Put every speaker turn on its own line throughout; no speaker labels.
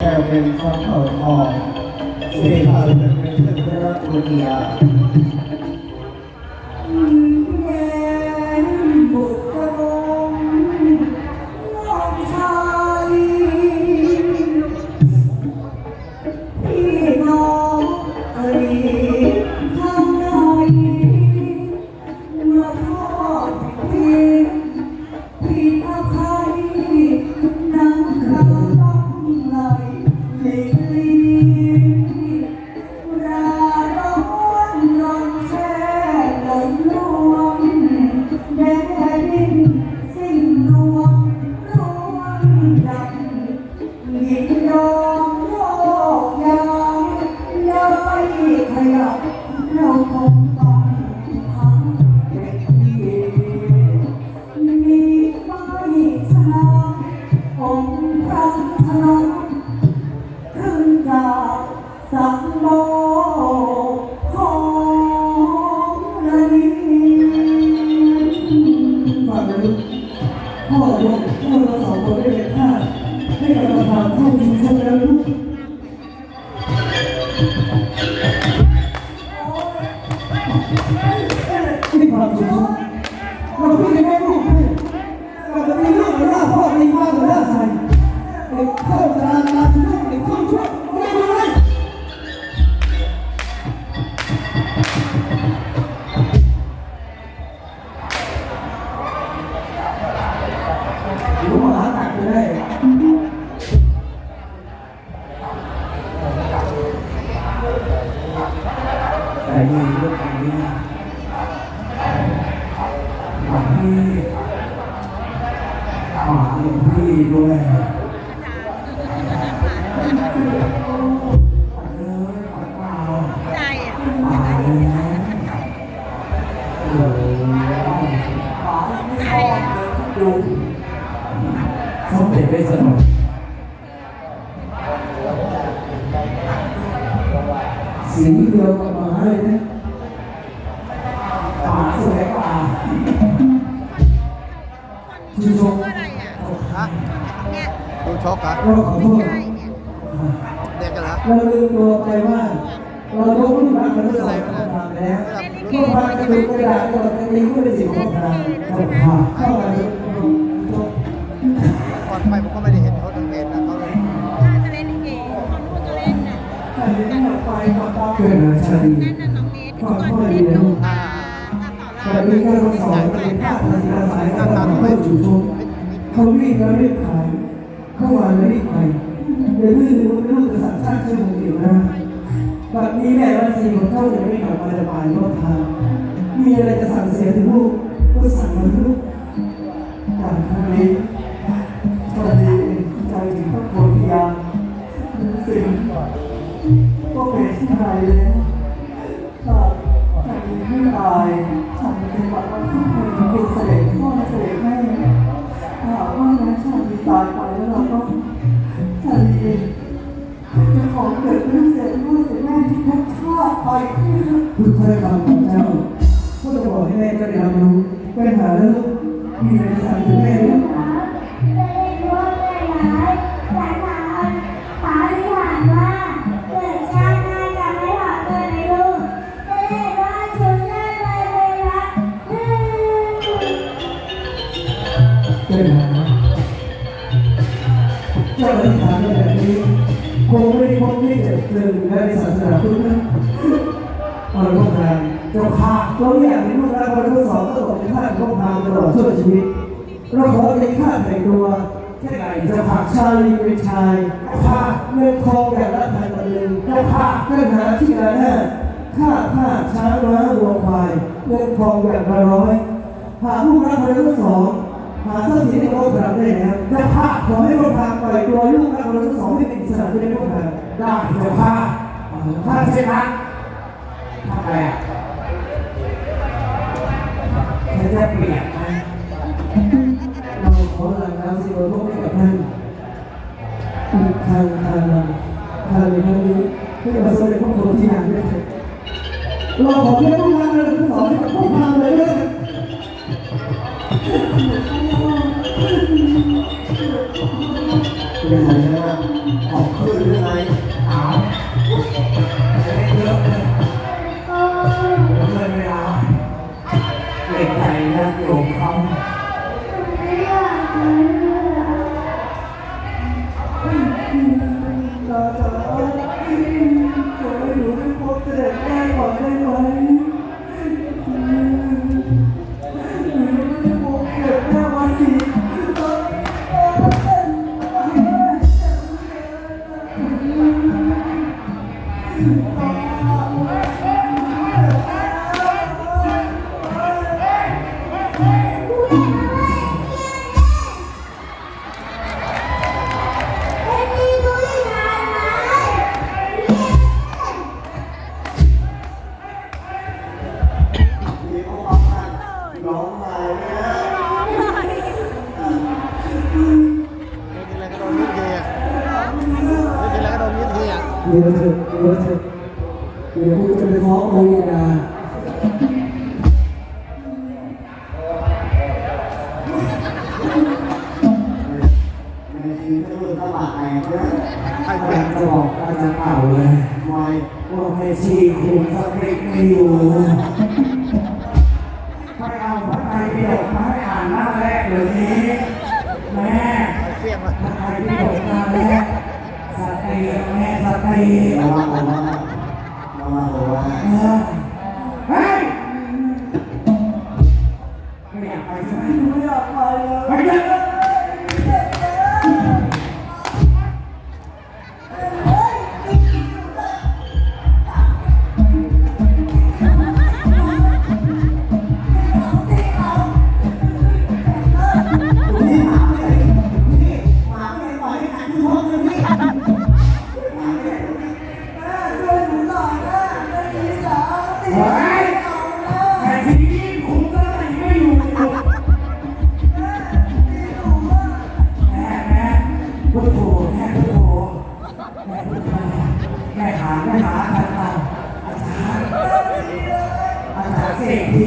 แต่เป็นคนเอ่อทองสีขาวเป็นเพื่อนพระบุตรยา
ได้ขยับเราคงต้อ ชื่น
ชมอะ
ไร
อะ
ฮะ
เนี่ย
ดูชกเหรอ
เราขอโทษ
ใช่เนี่ย
เด็กกันเหรอ
เราลืมตัวไปว่าเรายกลูกหลานมาทั้งสองคนทำแล้วพวกพากระดูกกระดาษกระดาษกระดิ่งก็เป็นสิ่งของทางเข้ามาเข้ามา
ก่อนไปผมก็ไม่ได้เห็นเขาสังเกตนะเขาเลย
ถ้าจะเล่นลิเกเขารู้ว่าจะเล่นน่ะ
เกิดมาชาลี
นั่นน่ะน้องเนท
ความ
ก่อน
พ่อ
เล่
ดี
น
นะ
ดู
ลูก
อ่า
แต่มีการสอนเป็นภาพภาษาสายการตามเข้าจู่โจมเขาวิ่งแล้วรีบขายเข้ามาแล้วรีบไปเดี๋ยวลื่นรู้ไม่รู้จะสั่งชาติชื่อของเดียวนะแบบนี้แม่วันสี่ของเจ้ายังไม่กลับมาจะบายรอบทางมีอะไรจะสั่งเสียถึงลูกก็สั่งมาทุกอย่างพวกนี้
ชาลีใจถึงพระโพธิญาณสิ่งก็เป็นที่ไหนแล้วถ้าชาลีไม่ตาย ฉันจะบอกว่าที่เคยเป็นเสด็จพ่อเสด็จแม่ถ้าว่าแม่ชาติตายไปแล้วเราก็ชาลีจะขอเกิดเป็นเสด็จพ่อเสด็จแม่ที่พักชาติไปที่
ทุกถ้อยคำของเจ้าก็จะบอกให้แม่ก็ได้รับรู้ปัญหา
เรื่อ
ง ศาสนาพุทธนะเอาละพวกเราเจ้าค่ะเราอย่ากเห็นลูกเราคนทั้งสองก็ตกเป็นทาสของพามตลอดชั่วชีวิตเราขอเป็นข้าแต่งตัวแค่ไหนจะผักชาลีเป็นชายข้าเงินทองอย่างละพันตะลึงเจ้าค่ะเงินหาที่ละห้าข้าข้าช้างม้าวัวควายเงินทองอย่างละร้อยหาลูกรักเราทั้งสองหาทรัพย์สินในโลกเราได้แล้วจ้าค่ะขอให้พระพามปล่อยตัวลูกรักเราทั้งสองให้เป็นอิสระในโลกเราได้จะถ้า เช่นนั้นทำอะไรอะฉันจะเปลี่ยนไหมเราขอหลังน้ำสิบโลกให้กับท่านทางทางเราทางในครั้งนี้ที่จะประสบในพระโพธิญาณด้วยเราขอเพื่อน
ร่วมงานเลย สี่ย
ง
พ
อะ
ระไตรปิฎกหน้าแรกสติแม่สติ
ร
แม่หาแม่หาอาจารย์อาจารย์อาจารย์เสกที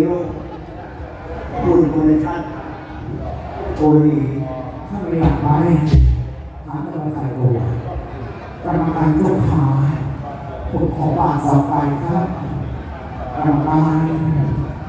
โอ
เคลู
กพูดคนในชาติโอเค
ถ้าไม่อยากไปร้านร้านขายโบกรรมการยกขาผมขอบาทสองใบครับกรรมการ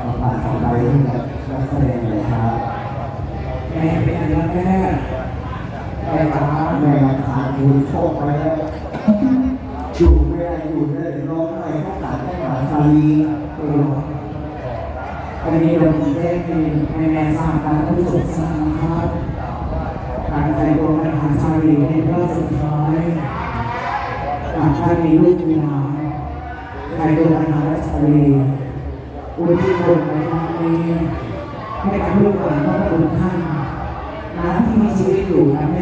ต่อไปต่อไปนี่แบบนักแสดงเลยครับ
แม่เป็นอะไรแม่แม่จ๋า
แม่ขาดทุนโชคไปแล้วอยู่ไม่ได้อยู่ไม่ได้ร้องไห้ต้องตัดต้องหาชาลี
เออ วันนี้เรามีแจ้งให้แม่ทราบการผู้ชมทราบนะครับการใจตัวปัญหาชาลีในรอบสุดท้ายหากท่านมีลูกมีหลานใจตัวปัญหาและชาลีอุทิศบนในครั้งนี้ให้กับลูกหลานพระคุณท่านน้าที่มีชีวิตอยู่นะแม่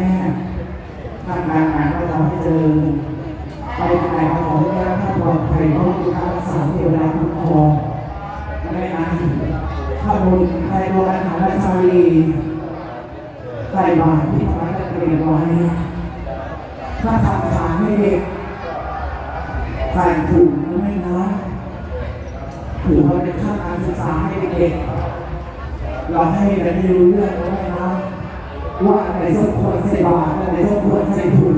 ได้รู้เรื่องไว้นะว่าอันไหนสมควรใส่บาตรอันไหนสมควรใส่ถุง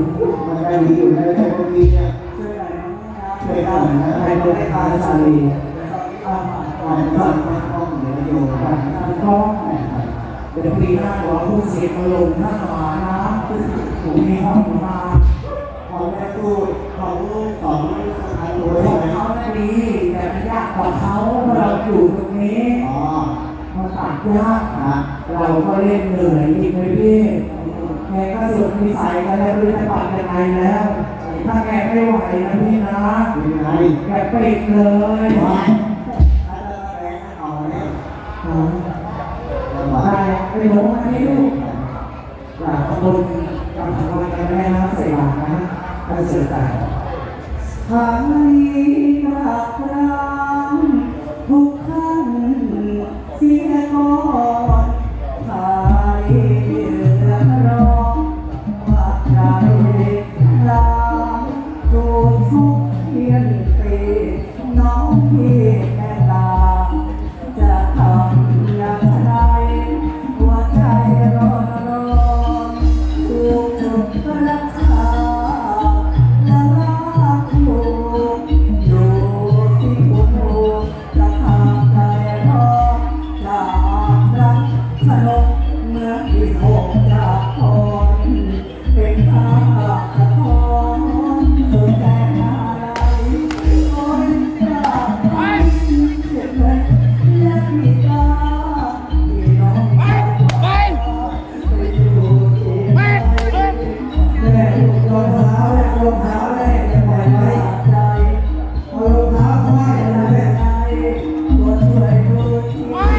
มันได้ดีอยู่แล้วแต่บางทีเนี่ย
ช่วยหน่อยนะช่วยหน่อยนะใครตัวให้ตาชาลีอ่า
ก่อนก่อนมาห้องเดี๋ยวโยม
ก่อนก็เดี๋ยวปีหน้าขอผู้เสียมาลงหน้าหมานะผมมีห้องมา
ขอแม่ตู้ของสองอันตัว
ข
ใช่
อง
ไหม
เขาดีแต่ไม่ยากกว่าเขาเราอยู่ตรงนี้มันตัดยาก
ครับ
เราก็เล่นเหนื่อยจริงไหมพี่แกก็สุดมีสัยกันแล้วรู้จะปรับยังไงแล้ว
ถ้าแกไม่ไหวนะพี่นะ
ยัง
แกปิดเลยได้ไม่รู้อันนี้ลูกอยากขอบคุณกำลัง
ใจแม่นะเสียงนะ
ได้
เจอกันหายหนักร้างทุกขั้น
เสียก่อน
หั
นวใจ
โดน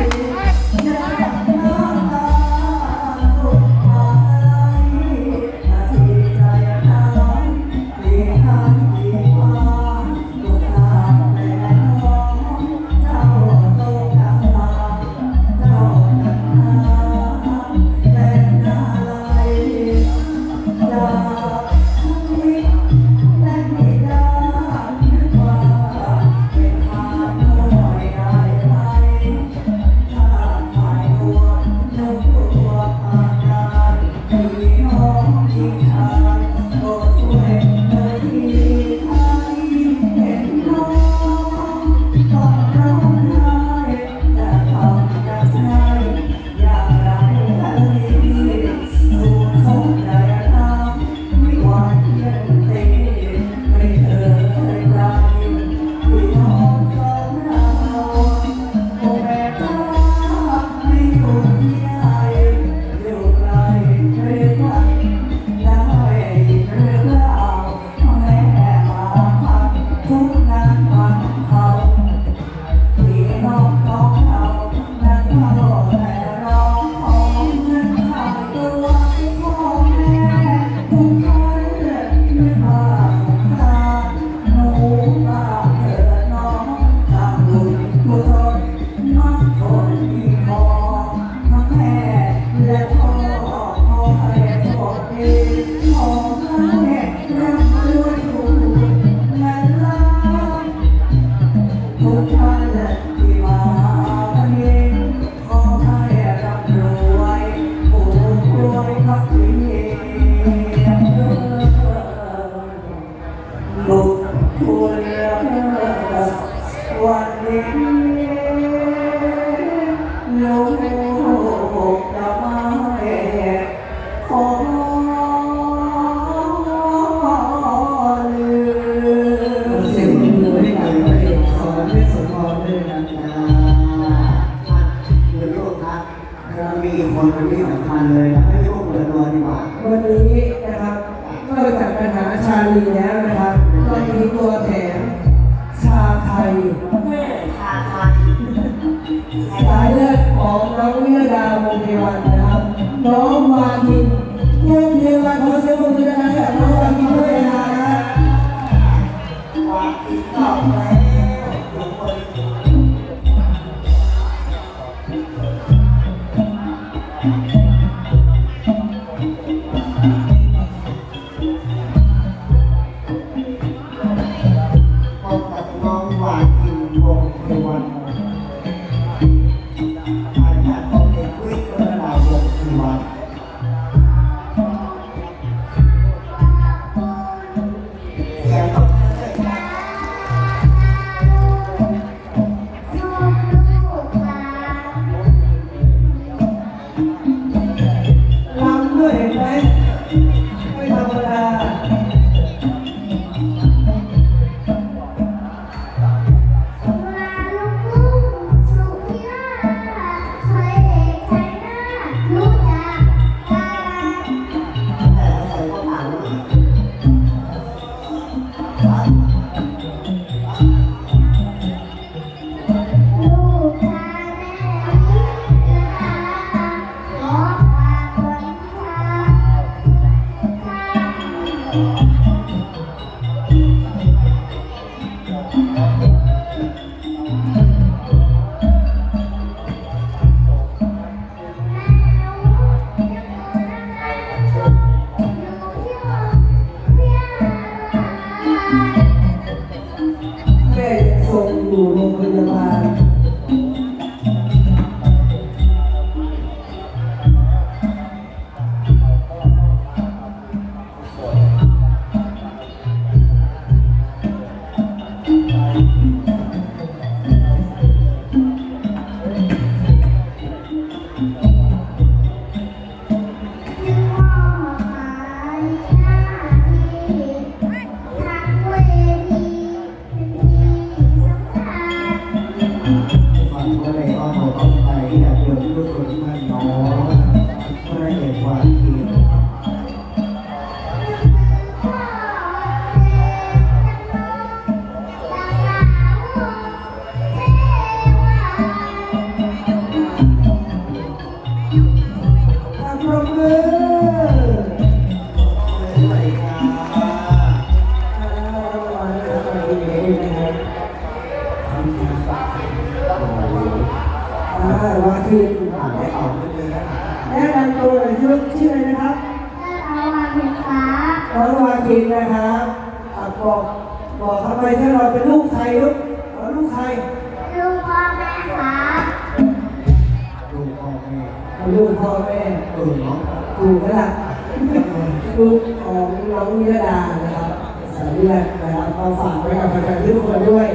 นี่
แหละนะครับาฝากไว้กับแฟนๆทุกคนด้วย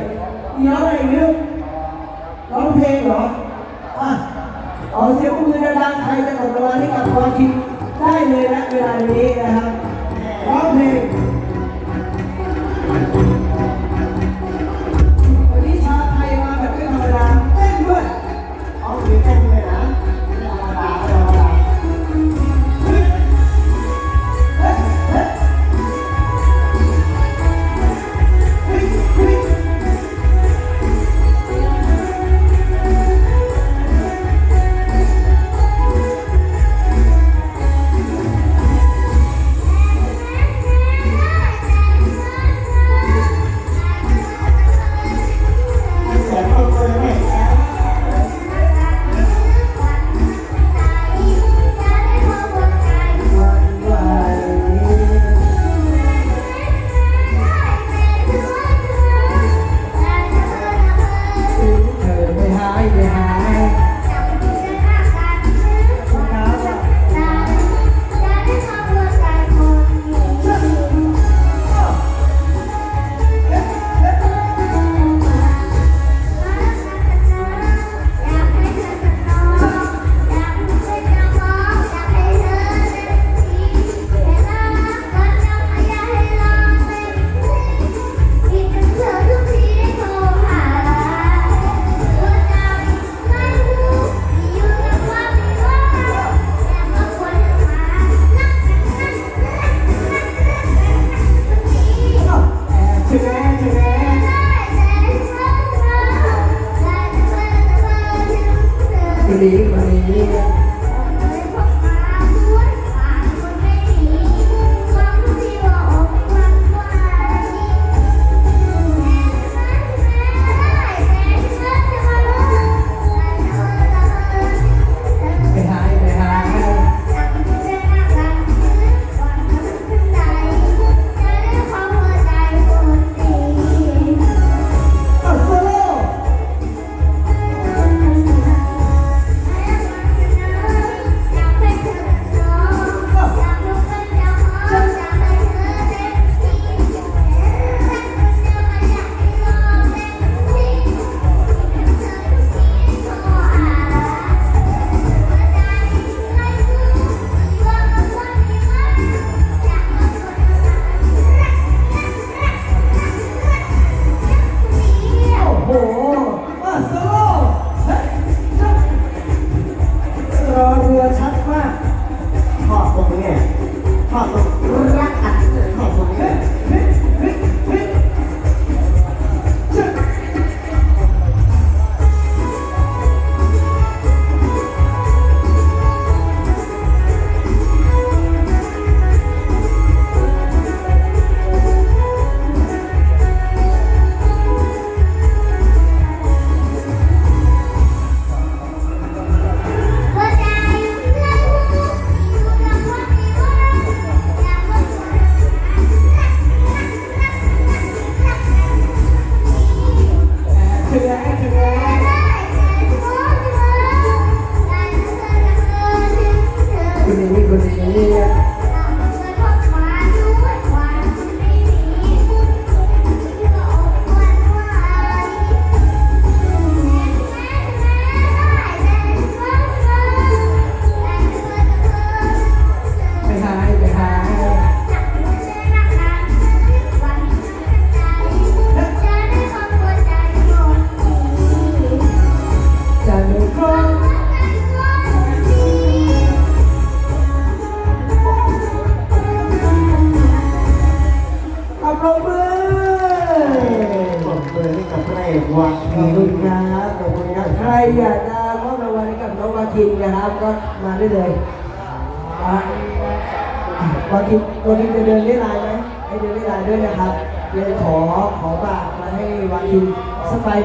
มีร้องอะไรนึกร้องเพลงเหรออะเอาเสียงมือดังๆใครจะหมดเวลาที่กับความคิดได้เลยนะเวลานี้นะครับร้องเพลง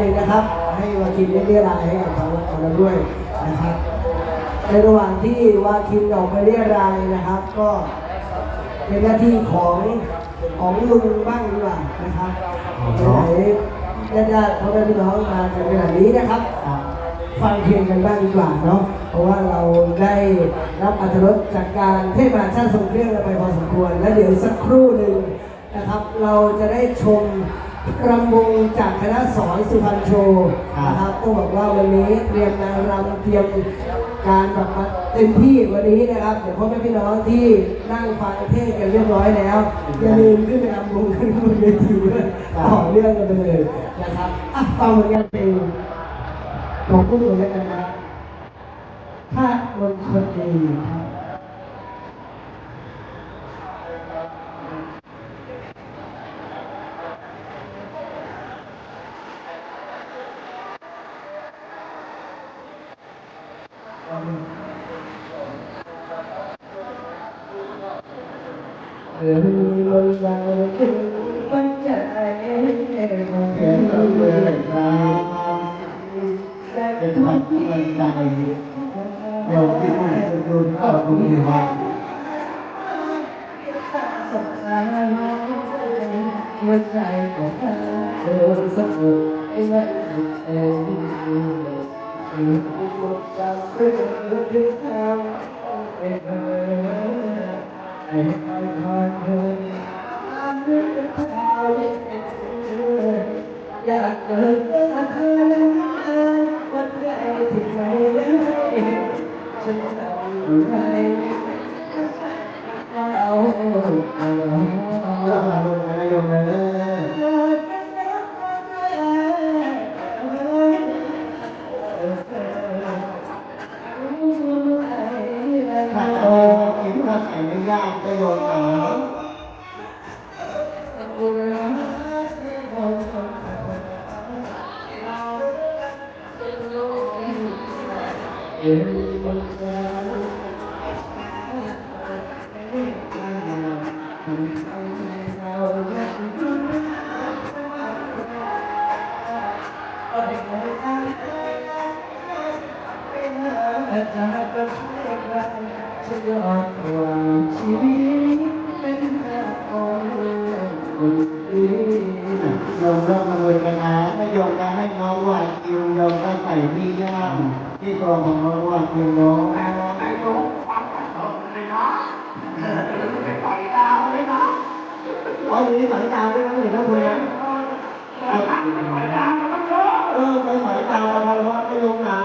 หนึ่งนะครับ ให้วาคินเรียรายให้กับทางของเราด้วยนะครับ ในระหว่างที่วาคินออกไปเรียรายนะครับ ก็เป็นหน้าที่ของของลุงบ้างดีกว่านะครับไหนๆญาติๆพ่อแม่พี่น้องมากันขนาดนี้นะครับฟังเพลงกันบ้างดีกว่าเนาะ เพราะว่าเราได้รับอัตรสจากการเทศน์มหาชาติทรงเครื่องกันไปพอสมควร และเดี๋ยวสักครู่หนึ่งนะครับ เราจะได้ชม รำวงจากคณะสอนสุพรรณโชว์นะครับต้องบอกว่าวันนี้เตรียมนางรำเตรียมการแบบมาเต็มที่วันนี้นะครับเดี๋ยวพ่อแม่พี่น้องที่นั่งฟังเทศน์กันเรียบร้อยแล้วอย่าลืมขึ้นไปรำวงขึ้นบนเวทีด้วยต่อเรื่องกันไปเลยนะครับอะฟังผลงานเพลงของผู้ดูแล้วกันนะครับถ้าคนคนดีครับ เออมีมนต์เราถึงปัญญาเองมอง
เขี
เห็
ยน
น
กั
เราเมื
อยครับเป็นขวัญกำลังใจโยมที่ผู้สนุนก็คงมีวัน
หัวใจของเธอเธอสักคนไอ้แม่เอ๋ยเออหมดจากเรื่อง
Gracias. โยมร่ำรวยกันนะถ้าโยมจะให้น้องวาคิวโยมก็ใส่ที่ย่าที่ตัวของน้องวาคิวน้องเอาอย่างนี้สายตาด้วยนะเห็นนะคุณนเออไปสายตาเราว่าไปลงหนา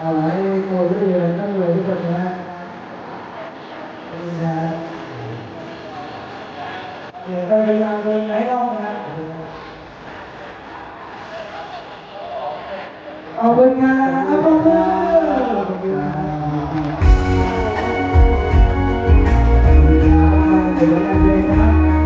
เอาไว้โกยเรียนตั้